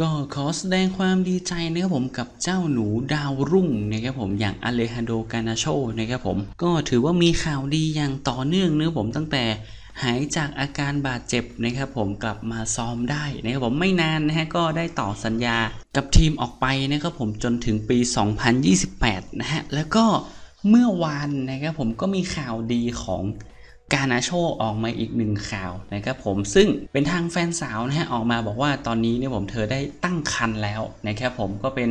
ก็ขอแสดงความดีใจนะครับผมกับเจ้าหนูดาวรุ่งนะครับผมอย่างอเลฮันโดกานาโชนะครับผมก็ถือว่ามีข่าวดีอย่างต่อเนื่องนะครับผมตั้งแต่หายจากอาการบาดเจ็บนะครับผมกลับมาซ้อมได้นะครับผมไม่นานนะฮะก็ได้ต่อสัญญากับทีมออกไปนะครับผมจนถึงปี 2028 นะฮะแล้วก็เมื่อวานนะครับผมก็มีข่าวดีของ กานาโชออกมาอีกหนึ่งข่าวนะครับผมซึ่งเป็นทางแฟนสาวนะฮะออกมาบอกว่าตอนนี้เนี่ยผมเธอได้ตั้งครรภ์แล้วนะครับผมก็เป็น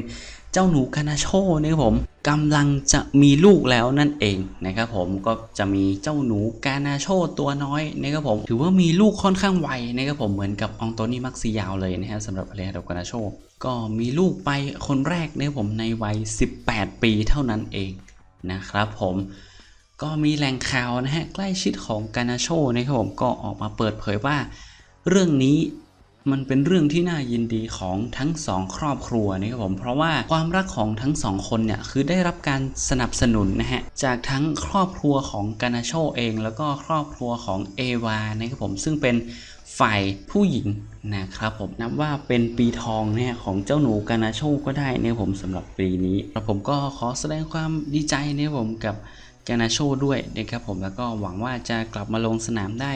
เจ้าหนูกานาโชนะครับผมกำลังจะมีลูกแล้วนั่นเองนะครับผมก็จะมีเจ้าหนูกานาโชตัวน้อยนะครับผมถือว่ามีลูกค่อนข้างไวนะครับผมเหมือนกับอองโตนี่มักซิยาวเลยนะฮะสำหรับอเลฮันโดกานาโชก็มีลูกไปคนแรกนะครับผมในวัย 18 ปีเท่านั้นเองนะครับผม ก็มีแหล่งข่าวนะฮะใกล้ชิดของกานาโชนะครับผมก็ออกมาเปิดเผยว่า เรื่องนี้มันเป็นเรื่องที่น่ายินดีของทั้งสองครอบครัวนะครับผมเพราะว่าความรักของทั้งสองคนเนี่ยคือได้รับการสนับสนุนนะฮะจากทั้งครอบครัวของกานาโชเอง แล้วก็ครอบครัวของเอวานะครับผมซึ่งเป็นฝ่ายผู้หญิงนะครับผมนับว่าเป็นปีทองเนี่ยของเจ้าหนูกานาโชก็ได้นะครับผมสำหรับปีนี้แล้วผมก็ขอแสดงความดีใจนะครับผมกับ กานาโชด้วยนะครับผมแล้วก็หวังว่าจะกลับมาลงสนามได้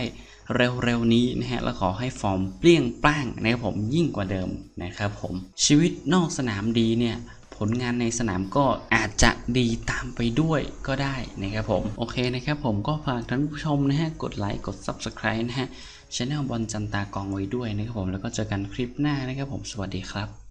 เร็วๆนี้นะฮะแล้วขอให้ฟอร์มเปรี้ยงปร้างนะครับผมยิ่งกว่าเดิมนะครับผมชีวิตนอกสนามดีเนี่ยผลงานในสนามก็อาจจะดีตามไปด้วยก็ได้นะครับผมโอเคนะครับผมก็ฝากท่านผู้ชมนะฮะกดไลค์กด Subscribe นะฮะช anel บอลจันตากองไว้ด้วยนะครับผมแล้วก็เจอกันคลิปหน้านะครับผมสวัสดีครับ